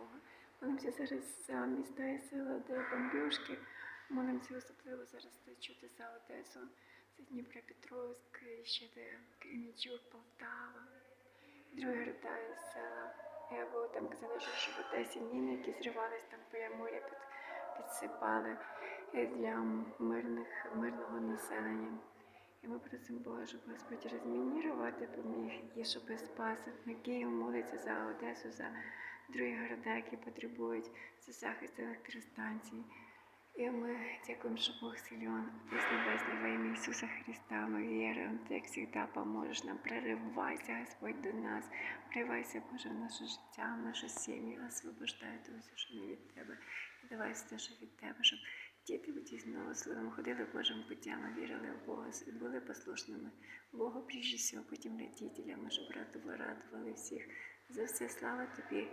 Бога. Молимося зараз за міста і села, де бомбіжки. Молимося особливо зараз за чути за Одесу, за Дніпропетровськ, ще де Кременчук, Полтава, другі города і села. Я було там казали, що в Одесі міни, які зривались там біля моря, під, підсипали е, для мирних, мирного населення. Просимо Бога, щоб Господь розмінірувати поміг і щоб спас на Київ молиться за Одесу, за другі города, які потребують за захист електростанцій. І ми дякуємо, що Бог сильон, Отець Небесний, во ім'я Ісуса Христа, ми віримо, ти як завжди поможеш нам. Проривайся, Господь, до нас, проривайся, Боже, в наше життя, в нашу сім'ю, освобождай то що не від Тебе. І давай все, що від Тебе, щоб діти дійсно словом ходили Божим путями, вірили в Бога, були послушними Богу, прежде всього, потім родителям, щоб радували, радували всіх. За все слава Тобі.